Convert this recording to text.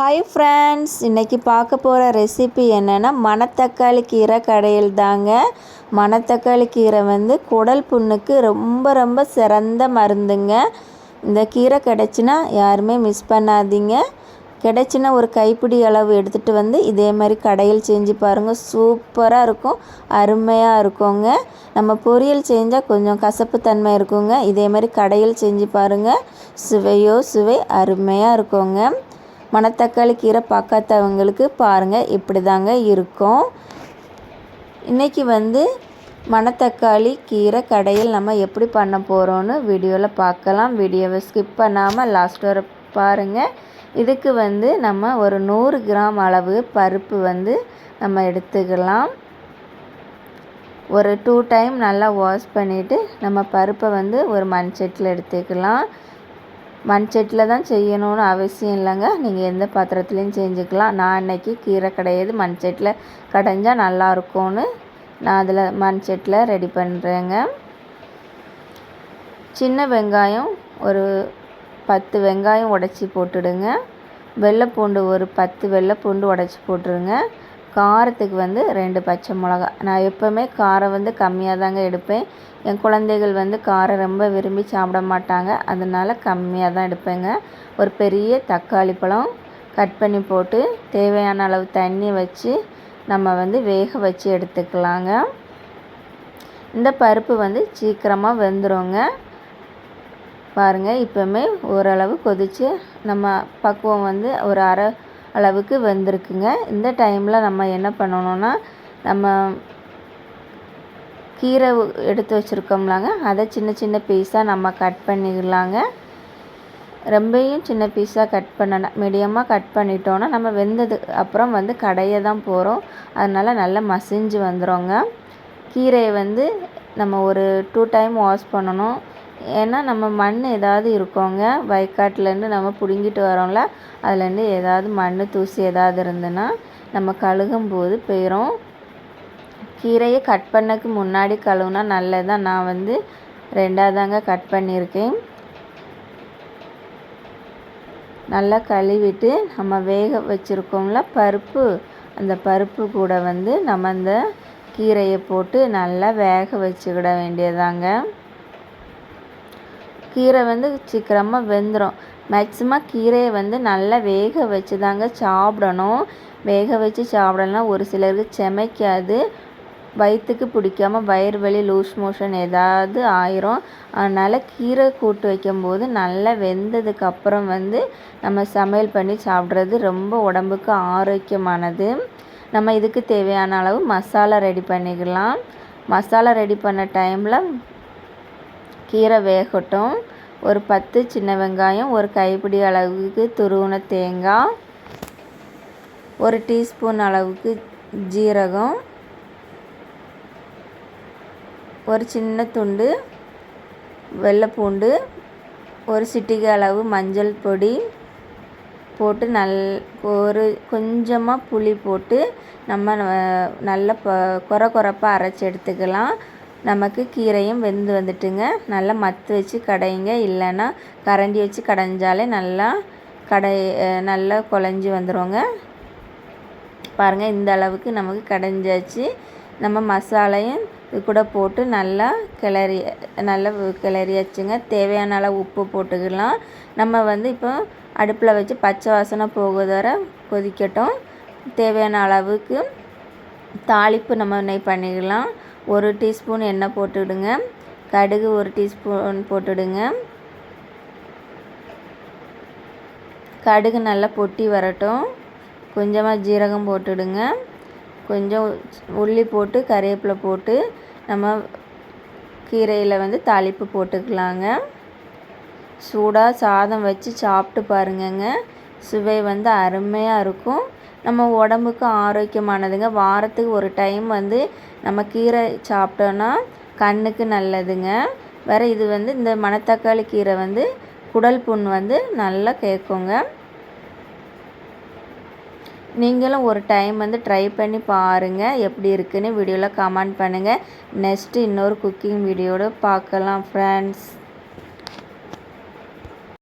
Hi friends இன்றைக்கி பார்க்க போகிற ரெசிபி என்னென்னா மணத்தக்காளி கீரை கடையில் தாங்க. மணத்தக்காளி கீரை வந்து குடல் புண்ணுக்கு ரொம்ப ரொம்ப சிறந்த மருந்துங்க. இந்த கீரை கிடச்சின்னா யாருமே மிஸ் பண்ணாதீங்க. கிடச்சின்னா ஒரு கைப்பிடி அளவு எடுத்துகிட்டு வந்து இதே மாதிரி கடையில் செஞ்சு பாருங்கள் சூப்பராக இருக்கும் அருமையாக இருக்குங்க. நம்ம பொரியல் செஞ்சால் கொஞ்சம் கசப்பு தன்மை இருக்குங்க. இதே மாதிரி கடையில் செஞ்சு பாருங்கள் சுவையோ சுவை அருமையாக இருக்குங்க. மணத்தக்காளி கீரை பார்க்காதவங்களுக்கு பாருங்கள் இப்படி தாங்க இருக்கும். இன்றைக்கி வந்து மணத்தக்காளி கீரை கடையில் நம்ம எப்படி பண்ண போகிறோன்னு வீடியோவில் பார்க்கலாம். வீடியோவை ஸ்கிப் பண்ணாமல் லாஸ்ட் வர பாருங்கள் இதுக்கு வந்து நம்ம ஒரு நூறு கிராம் அளவு பருப்பு வந்து நம்ம எடுத்துக்கலாம். ஒரு டூ டைம் நல்லா வாஷ் பண்ணிவிட்டு நம்ம பருப்பை வந்து ஒரு மண் செட்டில் எடுத்துக்கலாம். மண் சட்டியில் தான் செய்யணும்னு அவசியம் இல்லைங்க. நீங்கள் எந்த பாத்திரத்துலேயும் செஞ்சுக்கலாம். நான் இன்றைக்கி கீரை கிடையாது மண் சட்டியில் கடைஞ்சால் நல்லாயிருக்கும்னு நான் அதில் மண் சட்டியில் ரெடி பண்ணுறேங்க சின்ன வெங்காயம் ஒரு பத்து வெங்காயம் உடச்சி போட்டுடுங்க. வெள்ளைப்பூண்டு ஒரு பத்து வெள்ளைப்பூண்டு உடச்சி போட்டுருங்க. காரத்துக்கு வந்து ரெண்டு பச்சை மிளகா. நான் எப்போவுமே காரம் வந்து கம்மியாக தாங்க எடுப்பேன். என் குழந்தைகள் வந்து காரம் ரொம்ப விரும்பி சாப்பிட மாட்டாங்க. அதனால் கம்மியாக தான் எடுப்பேங்க. ஒரு பெரிய தக்காளி பழம் கட் பண்ணி போட்டு தேவையான அளவு தண்ணி வச்சு நம்ம வந்து வேக வச்சு எடுத்துக்கலாங்க. இந்த பருப்பு வந்து சீக்கிரமாக வெந்துடுங்க பாருங்கள் இப்போவுமே ஓரளவு கொதித்து நம்ம பக்குவம் வந்து ஒரு அரை அளவுக்கு வெந்திருக்குங்க. இந்த டைமில் நம்ம என்ன பண்ணணுன்னா நம்ம கீரை எடுத்து வச்சுருக்கோம்லாங்க. அதை சின்ன சின்ன பீஸாக நம்ம கட் பண்ணிக்கலாங்க ரொம்பையும் சின்ன பீஸாக கட் பண்ண மீடியமாக கட் பண்ணிட்டோன்னா நம்ம வெந்தது அப்புறம் வந்து கடைய தான் போகிறோம் அதனால் நல்லா மசிஞ்சு வந்துடுங்க கீரையை வந்து நம்ம ஒரு டூ டைம் வாஷ் பண்ணணும். ஏன்னா நம்ம மண் ஏதாவது இருக்கோங்க. வயக்காட்டிலேருந்து நம்ம பிடுங்கிட்டு வரோம்ல. அதுலேருந்து ஏதாவது மண் தூசி ஏதாவது இருந்ததுன்னா நம்ம கழுகும் போது போயிடும் கீரையை கட் பண்ணக்கு முன்னாடி கழுவுனா நல்லதான் நான் வந்து ரெண்டாவதாங்க கட் பண்ணியிருக்கேன். நல்லா கழுவிட்டு நம்ம வேக வச்சுருக்கோம்ல பருப்பு. அந்த பருப்பு கூட வந்து நம்ம அந்த கீரையை போட்டு நல்லா வேக வச்சுக்கிட வேண்டியதாங்க கீரை வந்து சீக்கிரமாக வெந்துடும் மேக்ஸிமம் கீரையை வந்து நல்லா வேக வச்சு தாங்க சாப்பிடணும். வேக வச்சு சாப்பிடலாம் ஒரு சிலருக்கு செமைக்காது. வயிற்றுக்கு பிடிக்காம வயிறு வலி லூஸ் மோஷன் ஏதாவது ஆயிரும். அதனால் கீரை கூட்டு வைக்கும்போது நல்லா வெந்ததுக்கப்புறம் வந்து நம்ம சமையல் பண்ணி சாப்பிட்றது ரொம்ப உடம்புக்கு ஆரோக்கியமானது. நம்ம இதுக்கு தேவையான அளவு மசாலா ரெடி பண்ணிக்கலாம். மசாலா ரெடி பண்ண டைமில் கீரை வேகட்டும். ஒரு பத்து சின்ன வெங்காயம் ஒரு கைப்பிடி அளவுக்கு துருவின தேங்காய் ஒரு டீஸ்பூன் அளவுக்கு ஜீரகம் ஒரு சின்ன துண்டு வெள்ளைப்பூண்டு ஒரு சிட்டிகை அளவு மஞ்சள் பொடி போட்டு நல் ஒரு கொஞ்சமாக புளி போட்டு நம்ம நல்ல கொர குறை குறைப்பாக அரைச்சி எடுத்துக்கலாம். நமக்கு கீரையும் வெந்து வந்துட்டுங்க. நல்லா மத்து வச்சு கடையுங்க இல்லைன்னா கரண்டி வச்சு கடைஞ்சாலே நல்லா கடை நல்லா குழஞ்சி வந்துடுங்க பாருங்கள் இந்த அளவுக்கு நமக்கு கடைஞ்சாச்சு. நம்ம மசாலையும் இது கூட போட்டு நல்லா கிளறி நல்லா கிளறியாச்சுங்க. தேவையான அளவு உப்பு போட்டுக்கலாம். நம்ம வந்து இப்போ அடுப்பில் வச்சு பச்சை வாசனை போகுதர கொதிக்கட்டும். தேவையான அளவுக்கு தாளிப்பு நம்ம நெய் பண்ணிக்கலாம். ஒரு டீஸ்பூன் எண்ணெய் போட்டுவிடுங்க கடுகு ஒரு டீஸ்பூன் போட்டுவிடுங்க கடுகு நல்லா பொட்டி வரட்டும். கொஞ்சமாக ஜீரகம் போட்டுடுங்க. கொஞ்சம் உள்ளி போட்டு கறிவேப்பிலை போட்டு நம்ம கீரையில் வந்து தாளிப்பு போட்டுக்கலாங்க. சூடாக சாதம் வச்சு சாப்பிட்டு பாருங்கங்க. சுவை வந்து அருமையாக இருக்கும். நம்ம உடம்புக்கு ஆரோக்கியமானதுங்க. வாரத்துக்கு ஒரு டைம் வந்து நம்ம கீரை சாப்பிட்டோன்னா கண்ணுக்கு நல்லதுங்க. வேறு இது வந்து இந்த மணத்தக்காளி கீரை வந்து குடல் புண் வந்து நல்லா கேட்குங்க. நீங்களும் ஒரு டைம் வந்து ட்ரை பண்ணி பாருங்கள் எப்படி இருக்குன்னு வீடியோவில் கமெண்ட் பண்ணுங்கள் நெக்ஸ்ட்டு இன்னொரு குக்கிங் வீடியோடு பார்க்கலாம் ஃப்ரெண்ட்ஸ்